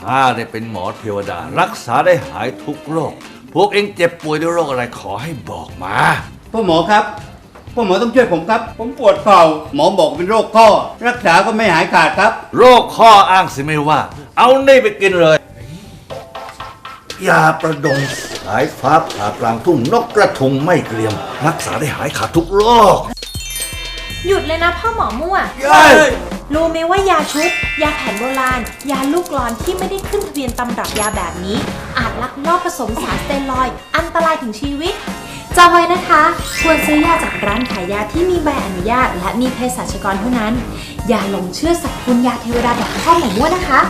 ข้าได้เป็นหมอเทวดา รักษาได้หายทุกโรค พวกเองเจ็บป่วยด้วยโรคอะไรขอให้บอกมา พ่อหมอครับพ่อหมอต้องช่วยผมครับ ผมปวดเข่าหมอบอกเป็นโรคข้อ รักษาก็ไม่หายขาดครับ โรคข้ออ้างสิไม่ว่า เอานี่ไปกินเลยยาประดงสายฟ้าผ่ากลางทุ่งนกกระทุงไม่เกรียม รักษาได้หายขาดทุกโรคหยุดเลยนะพ่อหมอมั่ว เย้ย รู้ไหมว่ายาชุบยาแผนโบราณ ยาลูกหลอนที่ไม่ได้ขึ้นทะเบียนตำรับยาแบบนี้ อาจลักลอบผสมสารสเตียรอยอันตรายถึงชีวิตจำไว้นะคะ ควรซื้อยาจากร้านขายยาที่มีใบอนุญาต และมีเภสัชกรเท่านั้น อย่าหลงเชื่อสักพคุณยาเทวดาแบบข้อหมูมั่วนะคะ